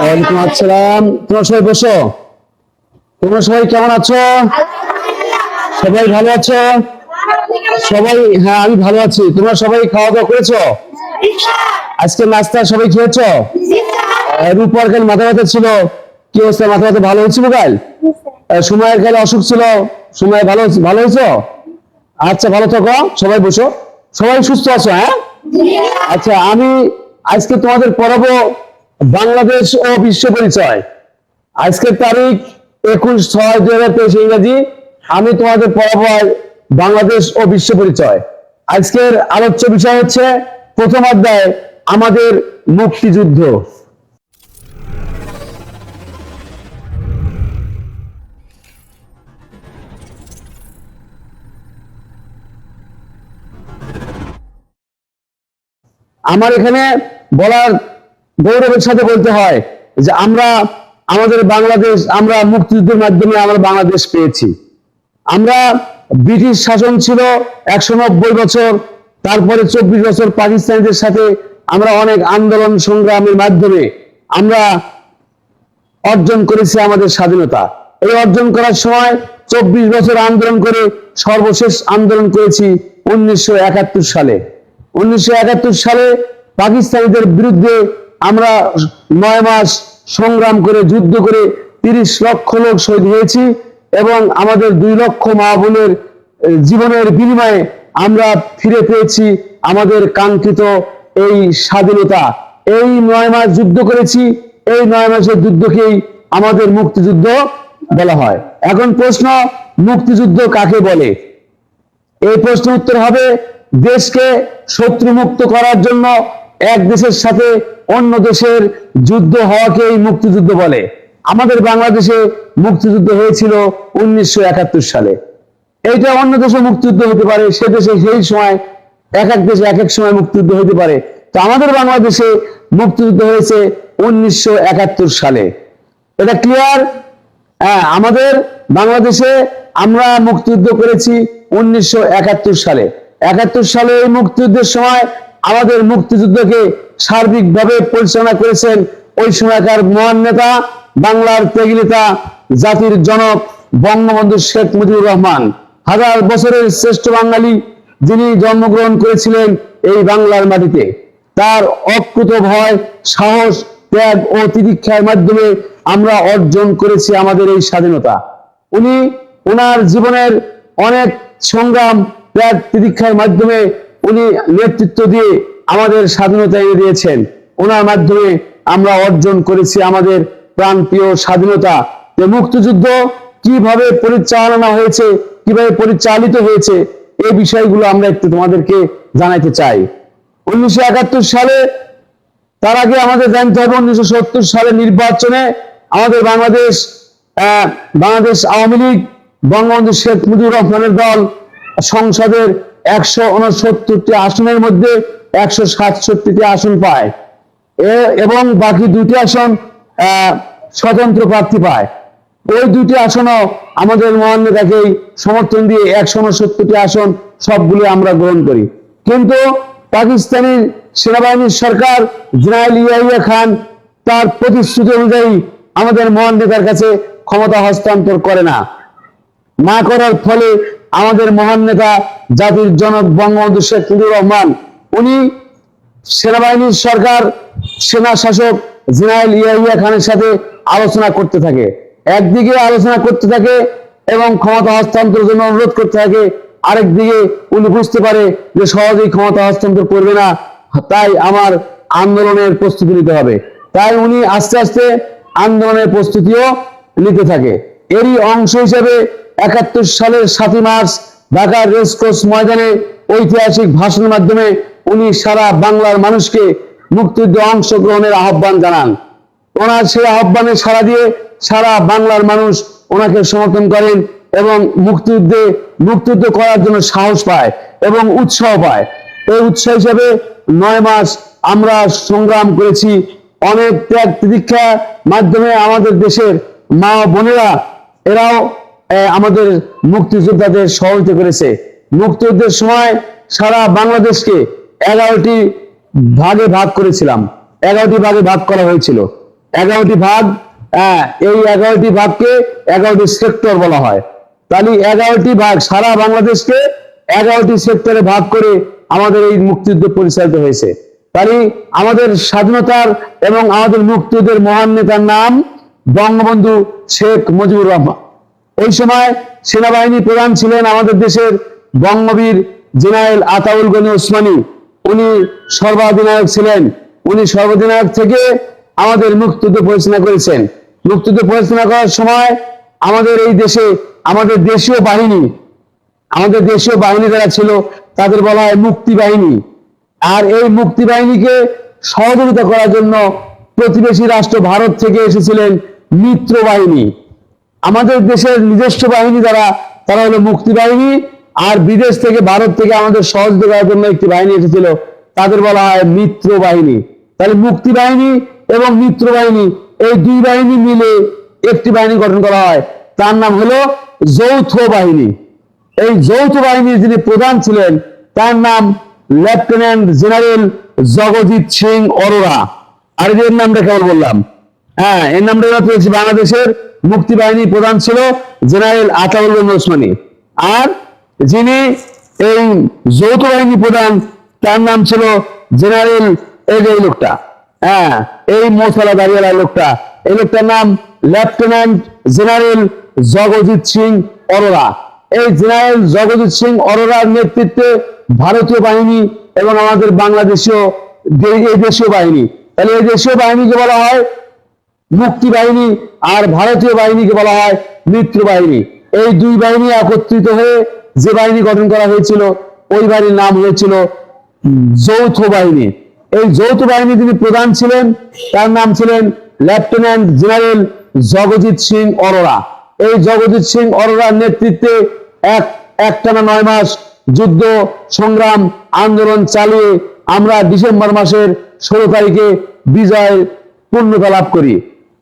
ওয়ালাইকুম আসসালাম। তোমরা সবাই বসো। তোমরা সবাই কেমন আছো? সবাই ভালো আছো? সবাই হ্যাঁ আমি ভালো আছি। তোমরা সবাই খাওয়া দাওয়া করেছ? আজকে নাস্তা সবাই কাল মাথা ব্যথা ছিল। কি অবস্থা? মাথা ব্যথা ভালো হয়েছিল কাল? সময়ের কালে অসুখ ছিল। সময় ভালো ভালো হয়েছো? আচ্ছা ভালো থাকো। সবাই বসো। সবাই সুস্থ আছো হ্যাঁ? আচ্ছা আমি আজকে তোমাদের পড়াবো বাংলাদেশ ও বিশ্ব পরিচয়। আজকের তারিখ একুশ ছয় দুই হাজার তেইশ ইংরাজি। আমি তোমাদের পড়াবো বাংলাদেশ ও বিশ্ব পরিচয়। আজকের আলোচ্য বিষয় হচ্ছে প্রথম অধ্যায়, আমাদের মুক্তিযুদ্ধ। আমার এখানে বলার গৌরবের সাথে বলতে হয় যে আমরা আমাদের বাংলাদেশ, আমরা মুক্তিযুদ্ধের মাধ্যমে আমরা বাংলাদেশ পেয়েছি। আমরা ব্রিটিশ শাসন ছিল একশো নব্বই বছর, তারপরে চব্বিশ বছর পাকিস্তানিদের সাথে আমরা অনেক আন্দোলন সংগ্রামের মাধ্যমে আমরা অর্জন করেছি আমাদের স্বাধীনতা। এই অর্জন করার সময় চব্বিশ বছর আন্দোলন করে সর্বশেষ আন্দোলন করেছি উনিশশো একাত্তর সালে। উনিশশো একাত্তর সালে পাকিস্তানিদের বিরুদ্ধে আমরা নয় মাস সংগ্রাম করে, যুদ্ধ করে তিরিশ লক্ষ লোক শহীদ হয়েছি এবং আমাদের দুই লক্ষ মা বোনের জীবনের বিনিময়ে আমরা ফিরে পেয়েছি আমাদের কাঙ্ক্ষিত এই স্বাধীনতা। এই নয় মাস যুদ্ধ করেছি, এই নয় মাসের যুদ্ধকেই আমাদের মুক্তিযুদ্ধ বলা হয়। এখন প্রশ্ন, মুক্তিযুদ্ধ কাকে বলে? এই প্রশ্ন উত্তর হবে দেশকে শত্রু মুক্ত করার জন্য এক দেশের সাথে অন্য দেশের যুদ্ধ হওয়াকেই মুক্তিযুদ্ধ বলে। আমাদের বাংলাদেশে মুক্তিযুদ্ধ হয়েছিল উনিশশো একাত্তর সালে। এইটা অন্য দেশে মুক্তিযুদ্ধ হতে পারে, সে দেশে সেই সময় এক এক দেশে এক এক সময় মুক্তিযুদ্ধ হতে পারে। তো আমাদের বাংলাদেশে মুক্তিযুদ্ধ হয়েছে উনিশশো একাত্তর সালে। এটা ক্লিয়ার হ্যাঁ আমাদের বাংলাদেশে আমরা মুক্তিযুদ্ধ করেছি উনিশশো একাত্তর সালে। একাত্তর সালে এই মুক্তিযুদ্ধের সময় আমাদের মুক্তিযুদ্ধকে সার্বিকভাবে পরিচালনা করেছেন ওই সময়কার মহান নেতা, বাংলার ত্যাগী নেতা, জাতির জনক বঙ্গবন্ধু শেখ মুজিবুর রহমান। হাজার বছরের শ্রেষ্ঠ বাঙালি যিনি জন্মগ্রহণ করেছিলেন এই বাংলার মাটিতে। তার অকৃত ভয়, সাহস, ত্যাগ ও তিতিক্ষার মাধ্যমে আমরা অর্জন করেছি আমাদের এই স্বাধীনতা। উনি ওনার জীবনের অনেক সংগ্রাম ত্যাগ মাধ্যমে উনি নেতৃত্ব দিয়ে আমাদের স্বাধীনতা এনে দিয়েছেন। ওনার মাধ্যমে আমরা অর্জন করেছি আমাদের প্রান্তীয় স্বাধীনতা। মুক্তিযুদ্ধ কীভাবে পরিচালনা হয়েছে, কীভাবে পরিচালিত হয়েছে, এই বিষয়গুলো আমরা একটু তোমাদেরকে জানাইতে চাই। উনিশশো একাত্তর সালে, তার আগে আমাদের জানতে হবে উনিশশো সত্তর সালে নির্বাচনে আমাদের বাংলাদেশ বাংলাদেশ আওয়ামী লীগ, বঙ্গবন্ধু শেখ মুজিবুর রহমানের দল সংসদের একশো উনসত্তরটি আসনের মধ্যে একশো সাতষট্টিটি আসন পায়। এবং বাকি দুটি আসন স্বতন্ত্র প্রার্থী পায়। ওই দুটি আসনও আমাদের মহান নেতাকেই সমর্থন দিয়ে একশো উনসত্তরটি আসন সবগুলি আমরা গ্রহণ করি। কিন্তু পাকিস্তানি সেনাবাহিনীর সরকার জেনারেল ইয়াহিয়া খান তার প্রতিশ্রুতি অনুযায়ী আমাদের মহান নেতার কাছে ক্ষমতা হস্তান্তর করে না। না করার ফলে আমাদের মহান নেতা জাতির জনক বঙ্গবন্ধু শেখ মুজিবুর রহমান, উনি সেনাবাহিনীর সরকার, সেনা শাসক জেনারেল ইয়াহিয়া খানের সাথে আলোচনা করতে থাকে। একদিকে আলোচনা করতে থাকে এবং ক্ষমতা হস্তান্তরের জন্য অনুরোধ করতে থাকে, আরেকদিকে উনি বুঝতে পারে যে সহজেই ক্ষমতা হস্তান্তর করবে না, তাই আমার আন্দোলনের প্রস্তুতি নিতে হবে। তাই উনি আস্তে আস্তে আন্দোলনের প্রস্তুতিও নিতে থাকে। এরই অংশ হিসেবে একাত্তর সালের সাতই মার্চ ঢাকার রেসকোর্স ময়দানে ঐতিহাসিক ভাষণের মাধ্যমে উনি সারা বাংলার মানুষকে মুক্তিযুদ্ধে অংশগ্রহণের আহ্বান জানান। ওনার সেই আহ্বানে সাড়া দিয়ে সারা বাংলার মানুষ ওনাকে সমর্থন করেন এবং মুক্তিযুদ্ধে মুক্তিযুদ্ধ করার জন্য সাহস পায় এবং উৎসাহ পায়। এই উৎসাহ হিসেবে নয় মাস আমরা সংগ্রাম করেছি। অনেক ত্যাগ প্রতীক্ষা মাধ্যমে আমাদের দেশের মা বোনেরা, এরাও আমাদের মুক্তিযোদ্ধাদের সহযোগিতা করেছে। মুক্তিযুদ্ধের সময় সারা বাংলাদেশকে এগারোটি ভাগে ভাগ করেছিলাম। এগারোটি ভাগে ভাগ করা হয়েছিল। এগারোটি ভাগ এই এগারোটি ভাগকে এগারোটি সেক্টর বলা হয়। তাহলে এগারোটি ভাগ সারা বাংলাদেশকে এগারোটি সেক্টরে ভাগ করে আমাদের এই মুক্তিযুদ্ধ পরিচালিত হয়েছে। তাহলে আমাদের স্বাধীনতার এবং আমাদের মুক্তিযুদ্ধের মহান নেতার নাম বঙ্গবন্ধু শেখ মুজিবুর রহমান। ওই সময় সেনাবাহিনী প্রধান ছিলেন আমাদের দেশের বঙ্গবীর জেনারেল আতাউল গনি ওসমানী। উনি সর্বাধিনায়ক ছিলেন। উনি সর্বাধিনায়ক থেকে আমাদের মুক্তিযুদ্ধ পরিচালনা করেছেন। মুক্তিযুদ্ধ পরিচালনা করার সময় আমাদের এই দেশে, আমাদের দেশীয় বাহিনী, আমাদের দেশীয় বাহিনী যারা ছিল, তাদের বলা হয় মুক্তি বাহিনী। আর এই মুক্তি বাহিনীকে সহযোগিতা করার জন্য প্রতিবেশী রাষ্ট্র ভারত থেকে এসেছিলেন মিত্র বাহিনী। আমাদের দেশের নিজস্ব বাহিনী যারা তারা হলো মুক্তি বাহিনী, আর বিদেশ থেকে ভারত থেকে আমাদের সহযোগিতা করার জন্য একটি বাহিনী এসেছিল, তাদের বলা হয় মিত্র বাহিনী। তাহলে মুক্তি বাহিনী এবং মিত্র বাহিনী, এই দুই বাহিনী মিলে একটি বাহিনী গঠন করা হয়। তার নাম হলো যৌথ বাহিনী। এই যৌথ বাহিনীর যিনি প্রধান ছিলেন, তার নাম লেফটেন্যান্ট জেনারেল জগজিৎ সিং অরোরা। আর এর নামটা কেমন বললাম। হ্যাঁ এর নামটা পেয়েছি বাংলাদেশের মুক্তি বাহিনী প্রধান ছিল জেনারেল আতাউল ওসমানী আর যিনি এই যৌথ বাহিনী প্রধান, তার নাম ছিল জেনারেল এই যে লোকটা। হ্যাঁ এই মশলা দাঁড়িয়ে লোকটা। এই লোকটার নাম লেফটেন্যান্ট জেনারেল জগজিৎ সিং অরোরা। এই জেনারেল জগজিৎ সিং অরোরার নেতৃত্বে ভারতীয় বাহিনী এবং আমাদের বাংলাদেশীয় এই দেশীয় বাহিনী। তাহলে এই দেশীয় বাহিনীকে বলা হয় মুক্তি বাহিনী আর ভারতীয় বাহিনীকে বলা হয় মিত্র বাহিনী। এই দুই বাহিনী একত্রিত হয়ে যে বাহিনী গঠন করা হয়েছিল, ওই বাহিনীর নাম হয়েছিল যৌথ বাহিনী। এই যৌথ বাহিনী তিনি প্রধান ছিলেন, তার নাম ছিলেন লেফটেন্যান্ট জেনারেল জগজিৎ সিং অরোরা। এই জগজিৎ সিং অরোরার নেতৃত্বে এক, একটানা নয় মাস যুদ্ধ, সংগ্রাম, আন্দোলন চালিয়ে আমরা ডিসেম্বর মাসের ষোলো তারিখে বিজয় পূর্ণতা লাভ করি।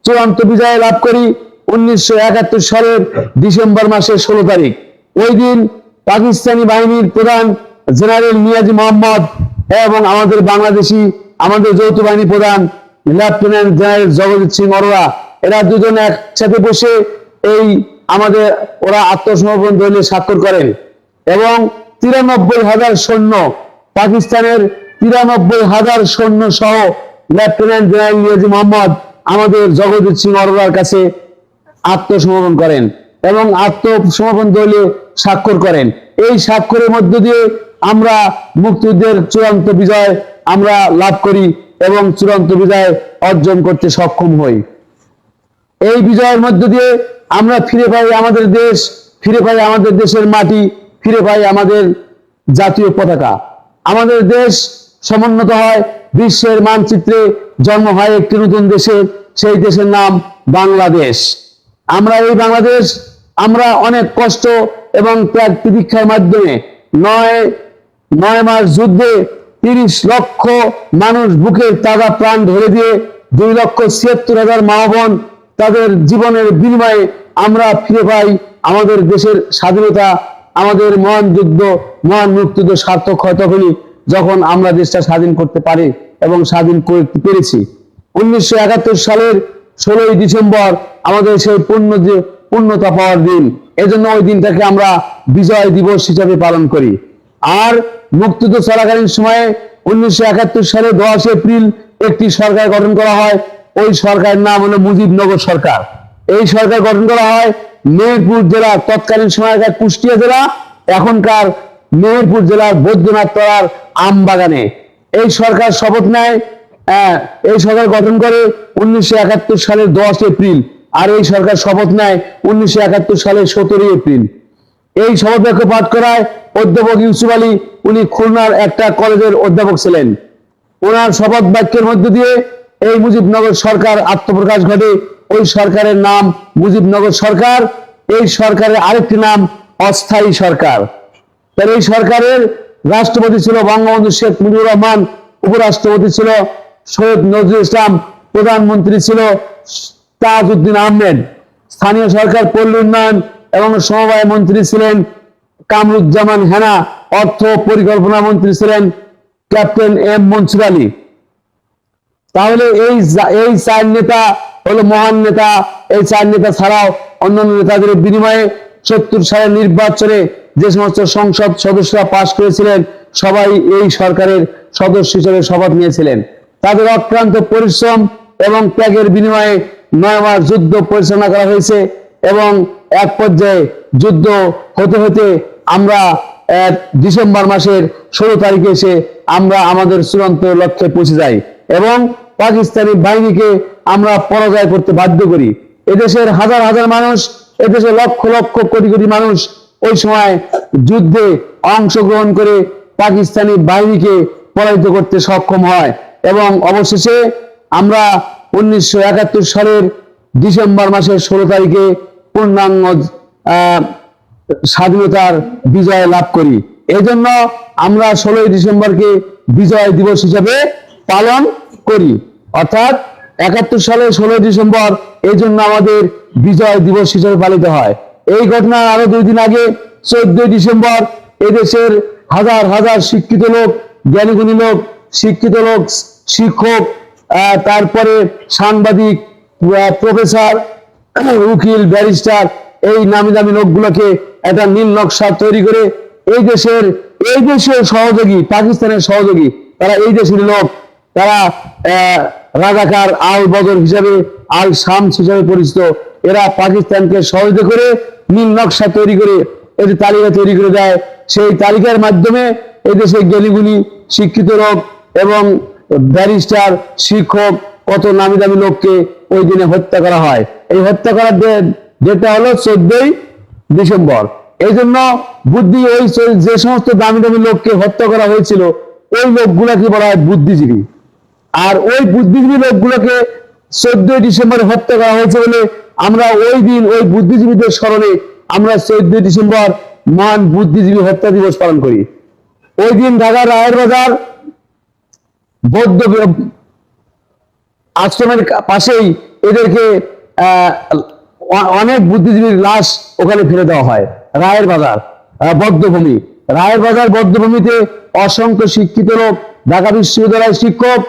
চূড়ান্ত বিজয় লাভ করি উনিশশো একাত্তর সালের ডিসেম্বর মাসের ষোলো তারিখ। ওই দিন পাকিস্তানি বাহিনীর প্রধান জেনারেল মিয়াজি মোহাম্মদ এবং আমাদের বাংলাদেশি, আমাদের যৌথ বাহিনী প্রধান লেফটেন্যান্ট জেনারেল জগজিৎ সিং অরোরা, এরা দুজন একসাথে বসে এই আমাদের, ওরা আত্মসমর্পণ দলে স্বাক্ষর করেন এবং তিরানব্বই হাজার সৈন্য, পাকিস্তানের তিরানব্বই হাজার সৈন্য সহ লেফটেন্যান্ট জেনারেল নিয়াজি মোহাম্মদ আমাদের জগজিৎ সিং অরোরার কাছে আত্মসমর্পণ করেন এবং আত্মসমর্পণ দলে স্বাক্ষর করেন। এই স্বাক্ষরের মধ্য দিয়ে আমরা মুক্তিযুদ্ধের চূড়ান্ত বিজয় আমরা লাভ করি এবং চূড়ান্ত বিজয় অর্জন করতে সক্ষম হই। এই বিজয়ের মধ্য দিয়ে আমরা ফিরে পাই আমাদের দেশ, ফিরে পাই আমাদের দেশের মাটি, ফিরে পাই আমাদের জাতীয় পতাকা। আমাদের দেশ সমুন্নত হয় বিশ্বের মানচিত্রে জন্ম হয় একটি নতুন দেশের, সেই দেশের নাম বাংলাদেশ। আমরা এই বাংলাদেশ, আমরা অনেক কষ্ট এবং ত্যাগ প্রতীক্ষার মাধ্যমে নয় নয় মাস যুদ্ধে তিরিশ লক্ষ মানুষ বুকের তাজা প্রাণ ঢেলে দিয়ে দুই লক্ষ ছিয়াত্তর হাজার মা বোন তাদের জীবনের বিনিময়ে আমরা ফিরে পাই আমাদের দেশের স্বাধীনতা, আমাদের মহান যুদ্ধ, মহান মুক্তিযুদ্ধ সার্থক হয় তখনই। যখন আমরা দেশটা স্বাধীন করতে পারি এবং স্বাধীন করতে পেরেছি। উনিশশো একাত্তর সালের ষোলোই ডিসেম্বর আমাদের সেই পূর্ণ যে পূর্ণতা পাওয়ার দিন, এজন্য ওই দিনটাকে আমরা বিজয় দিবস হিসাবে পালন করি। আর মুক্তিযুদ্ধ চলাকালীন সময়ে উনিশশো একাত্তর সালে দশ এপ্রিল একটি সরকার গঠন করা হয়। ওই সরকারের নাম হলো মুজিবনগর সরকার। এই সরকার গঠন করা হয় মেহেরপুর জেলা তৎকালীন সময়কার কুষ্টিয়া জেলা, এখনকার মেহেরপুর জেলার বৈদ্যনাথ তলার আম বাগানে এই সরকার শপথ নেয় হ্যাঁ, এই সরকার গঠন করে উনিশশো একাত্তর সালের দশ এপ্রিল আর এই সরকার শপথ নেয় উনিশশো একাত্তর সালের সতেরোই এপ্রিল। এই শপথ বাক্য পাঠ করায় অধ্যাপক ইউসুফ আলী উনি খুলনার একটা কলেজের অধ্যাপক ছিলেন। ওনার শপথ বাক্যের মধ্য দিয়ে এই মুজিবনগর সরকার আত্মপ্রকাশ ঘটে। ওই সরকারের নাম মুজিবনগর সরকার এই সরকারের আরেকটি নাম অস্থায়ী সরকার। তাহলে এই সরকারের রাষ্ট্রপতি ছিল বঙ্গবন্ধু শেখ মুজিবুর রহমান, উপরাষ্ট্রপতি ছিল সৈয়দ নজরুল ইসলাম, প্রধানমন্ত্রী ছিল তাজউদ্দিন আহমেদ। স্থানীয় সরকার, পল্লী উন্নয়ন এবং সমবায় মন্ত্রী ছিলেন কামরুজ্জামান হেনা, অর্থ পরিকল্পনা মন্ত্রী ছিলেন ক্যাপ্টেন এম মনসুর আলী। তাহলে এই এই চার নেতা হলো মহান নেতা। এই চার নেতা ছাড়াও অন্যান্য নেতাদের বিনিময়ে সত্তর সালের নির্বাচনে যে সমস্ত সংসদ সদস্যরা পাশ করেছিলেন, সবাই এই সরকারের সদস্য হিসেবে শপথ নিয়েছিলেন। তাদের অক্লান্ত পরিশ্রম এবং ত্যাগের বিনিময়ে নয় মাস যুদ্ধ পরিচালনা করা হয়েছে এবং এক পর্যায়ে যুদ্ধ হতে হতে আমরা ডিসেম্বর মাসের ষোলো তারিখে এসে আমরা আমাদের চূড়ান্ত লক্ষ্যে পৌঁছে যাই এবং পাকিস্তানি বাহিনীকে আমরা পরাজয় করতে বাধ্য করি। এদেশের হাজার হাজার মানুষ, এদেশে লক্ষ লক্ষ কোটি কোটি মানুষ ওই সময় যুদ্ধে অংশগ্রহণ করে পাকিস্তানি বাহিনীকে পরাজিত করতে সক্ষম হয় এবং অবশেষে আমরা উনিশশো একাত্তর সালের ডিসেম্বর মাসের ষোলো তারিখে পূর্ণাঙ্গ স্বাধীনতার বিজয় লাভ করি। এই জন্য আমরা ষোলোই ডিসেম্বরকে বিজয় দিবস হিসাবে পালন করি। অর্থাৎ একাত্তর সালে ষোলোই ডিসেম্বর এই জন্য আমাদের বিজয় দিবস হিসেবে পালিত হয়। এই ঘটনার আরও দুই দিন আগে চোদ্দই ডিসেম্বর এদেশের হাজার হাজার শিক্ষিত লোক, জ্ঞানীগুণী লোক, শিক্ষিত লোক, শিক্ষক তারপরে সাংবাদিক প্রফেসর, উকিল, ব্যারিস্টার, এই নামি দামি লোকগুলোকে একটা নীল নকশা তৈরি করে এই দেশের এই দেশের সহযোগী, পাকিস্তানের সহযোগী, তারা এই দেশের লোক। তারা রাজাকার আল বদর হিসাবে আল শামস হিসাবে পরিচিত। এরা পাকিস্তানকে সহযোগিতা করে, নীল নকশা তৈরি করে একটি তালিকা তৈরি করে দেয়। সেই তালিকার মাধ্যমে এদেশে জ্ঞানীগুণী শিক্ষিত লোক এবং ব্যারিস্টার, শিক্ষক কত নামি দামি লোককে ওই দিনে হত্যা করা হয়। এই হত্যা করার ডেটটা হলো চোদ্দই ডিসেম্বর। এই জন্য বুদ্ধি ওই যে সমস্ত দামি দামি লোককে হত্যা করা হয়েছিল, ওই লোকগুলাকে বলা হয় বুদ্ধিজীবী। আর ওই বুদ্ধিজীবী লোকগুলোকে চোদ্দই ডিসেম্বরে হত্যা করা হয়েছে বলে আমরা ওই দিন ওই বুদ্ধিজীবীদের স্মরণে আমরা চোদ্দই ডিসেম্বর মহান বুদ্ধিজীবী হত্যা দিবস পালন করি। ওই দিন ঢাকার রায়ের বাজার বৌদ্ধ আশ্রমের পাশেই এদেরকে অনেক বুদ্ধিজীবীর লাশ ওখানে ফেলে দেওয়া হয়, রায়ের বাজার বদ্ধভূমি। রায়ের বাজার বদ্ধভূমিতে অসংখ্য শিক্ষিত লোক, ঢাকা বিশ্ববিদ্যালয়ের শিক্ষক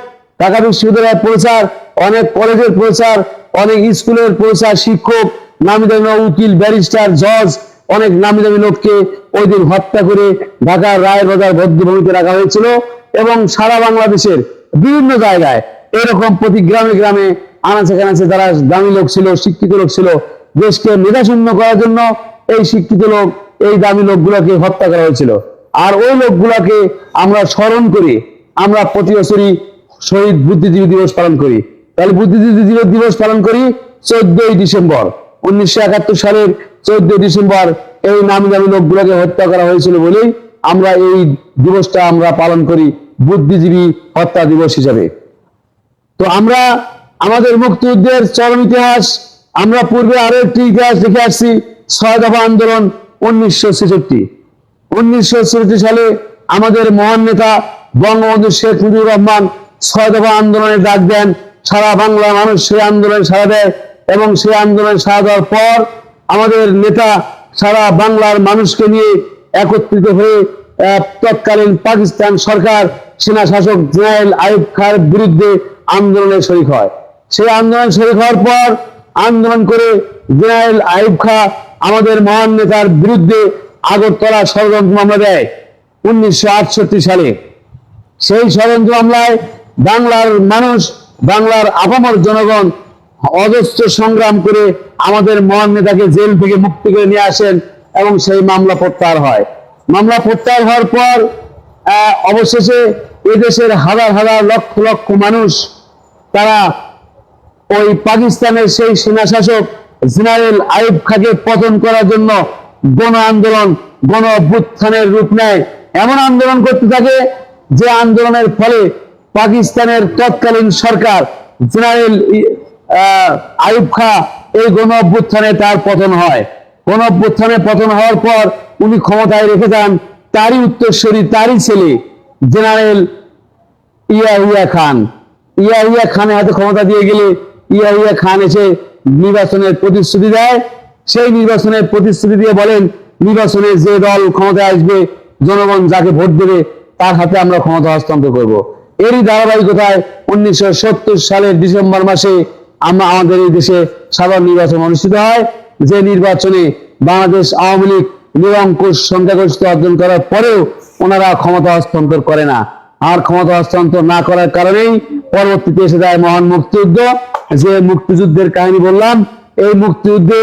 ঢাকা বিশ্ববিদ্যালয়ের প্রচার, অনেক কলেজের প্রচার, অনেক স্কুলের প্রচার, শিক্ষক, নামি দামি উকিল, ব্যারিস্টার, জজ, অনেক নামি দামি লোককে ওই দিন হত্যা করে ঢাকার রায়ের বাজার বদ্ধভূমিতে রাখা হয়েছিল এবং সারা বাংলাদেশের বিভিন্ন জায়গায় এরকম প্রতি গ্রামে গ্রামে আনাচে কানাচে যারা দামি লোক ছিল, শিক্ষিত লোক ছিল, দেশকে মেধাশূন্য করার জন্য এই শিক্ষিত লোক, এই দামি লোকগুলোকে হত্যা করা হয়েছিল। আর ওই লোকগুলোকে আমরা স্মরণ করি, আমরা প্রতি বছরই শহীদ বুদ্ধিজীবী দিবস পালন করি। তাহলে বুদ্ধিজীবী দিবস- পালন করি চোদ্দই ডিসেম্বর। উনিশশো একাত্তর সালের চোদ্দই ডিসেম্বর এই নামি দামি লোকগুলোকে হত্যা করা হয়েছিল বলেই আমরা এই দিবসটা আমরা পালন করি, বুদ্ধিজীবী হত্যা দিবস হিসাবে। তো আমরা আমাদের মুক্তিযুদ্ধের চরম ইতিহাস, আমরা পূর্বে আরও একটি ইতিহাস দেখে আসছি, ছয় দফা আন্দোলন উনিশশো ছেষট্টি। উনিশশো সালে আমাদের মহান নেতা বঙ্গবন্ধু শেখ মুজিবুর রহমান ছয় দফা আন্দোলনের ডাক দেন। সারা বাংলার মানুষ সেই আন্দোলনে সাড়া দেয় এবং সেই আন্দোলনে সাড়া দেওয়ার পর আমাদের নেতা সারা বাংলার মানুষকে নিয়ে একত্রিত হয়ে তৎকালীন পাকিস্তান সরকার সেনা শাসক জেনারেল আইব খার বিরুদ্ধে আন্দোলনে শরিক হয়। সেই আন্দোলন শরিক হওয়ার পর আন্দোলন করে জেনারেল আইব খা আমাদের মহান নেতার বিরুদ্ধে আগরতলা ষড়যন্ত্র মামলা দেয় উনিশশো আটষট্টি সালে। সেই ষড়যন্ত্র মামলায় বাংলার মানুষ, বাংলার আপামর জনগণ অজস্র সংগ্রাম করে আমাদের মহান নেতাকে জেল থেকে মুক্তি করে নিয়ে আসেন এবং সেই মামলা প্রত্যাহার হয়। মামলা প্রত্যাহার হওয়ার পর অবশেষে এদেশের হাজার হাজার লক্ষ লক্ষ মানুষ, তারা ওই পাকিস্তানের সেই সেনা শাসক জেনারেল আইব খাকে পতন করার জন্য গণ আন্দোলন, গণ অভ্যুত্থানের রূপ নেয়। এমন আন্দোলন করতে থাকে যে আন্দোলনের ফলে পাকিস্তানের তৎকালীন সরকার জেনারেল আইব খা, এই গণ অভ্যুত্থানে তার পতন হয়। গণ অভ্যুত্থানে পতন হওয়ার পর উনি ক্ষমতায় রেখে যান তারই উত্তরসূরি, তারই ছেলে জেনারেল ইয়াহিয়া খান। ইয়াহিয়া খানের হাতে ক্ষমতা দিয়ে গেলে ইয়াহিয়া খান এসে নির্বাচনের প্রতিশ্রুতি দেয়। সেই নির্বাচনের প্রতিশ্রুতি দিয়ে বলেন, নির্বাচনে যে দল ক্ষমতায় আসবে, জনগণ যাকে ভোট দেবে, তার হাতে আমরা ক্ষমতা হস্তান্তর করব। এরই ধারাবাহিকতায় উনিশশো সত্তর সালের ডিসেম্বর মাসে আমরা আমাদের এই দেশে সাধারণ নির্বাচন অনুষ্ঠিত হয়। যে নির্বাচনে বাংলাদেশ আওয়ামী লীগ নিরঙ্কুশ সংখ্যাগরিষ্ঠ অর্জন করার পরেও ওনারা ক্ষমতা হস্তান্তর করে না। আর ক্ষমতা হস্তান্তর না করার কারণেই পরবর্তীতে এসে যায় মহান মুক্তিযুদ্ধ। যে মুক্তিযুদ্ধের কাহিনী বললাম, এই মুক্তিযুদ্ধে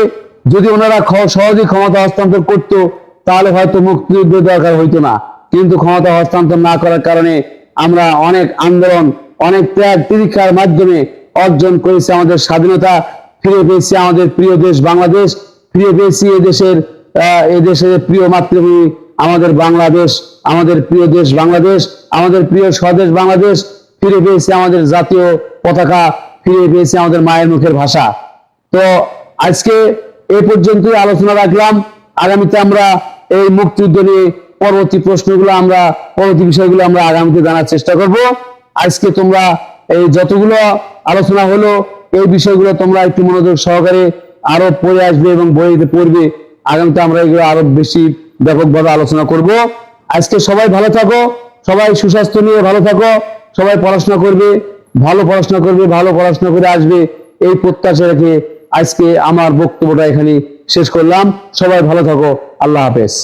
যদি ওনারা সহজেই ক্ষমতা হস্তান্তর করতো, তাহলে হয়তো মুক্তিযুদ্ধের দরকার হইতো না। কিন্তু ক্ষমতা হস্তান্তর না করার কারণে আমরা অনেক আন্দোলন, অনেক ত্যাগ তিরিক্ষার মাধ্যমে অর্জন করেছি আমাদের স্বাধীনতা, ফিরে পেয়েছি আমাদের প্রিয় দেশ বাংলাদেশ, ফিরে পেয়েছি এদেশের এদেশের প্রিয় মাতৃভূমি, আমাদের বাংলাদেশ, আমাদের প্রিয় দেশ বাংলাদেশ, আমাদের প্রিয় স্বদেশ বাংলাদেশ, ফিরে পেয়েছি আমাদের জাতীয় পতাকা, ফিরে পেয়েছি আমাদের মায়ের মুখের ভাষা। তো আজকে এই পর্যন্তই আলোচনা রাখলাম। আগামীতে আমরা এই মুক্তিযুদ্ধ নিয়ে পরবর্তী প্রশ্নগুলো আমরা, পরবর্তী বিষয়গুলো আমরা আগামীতে জানার চেষ্টা করব। আজকে তোমরা এই যতগুলো আলোচনা হলো, এই বিষয়গুলো তোমরা একটু মনোযোগ সহকারে আরও পড়ে আসবে এবং বইতে পড়বে। আগামীতে আমরা এগুলো আরও বেশি ব্যাপকভাবে আলোচনা করব। আজকে সবাই ভালো থাকো, সবাই সুস্বাস্থ্য নিয়ে ভালো থাকো, সবাই পড়াশোনা করবে, ভালো পড়াশোনা করবে, ভালো পড়াশোনা করে আসবে, এই প্রত্যাশা রেখে আজকে আমার বক্তব্যটা এখানে শেষ করলাম। সবাই ভালো থাকো, আল্লাহ হাফেজ।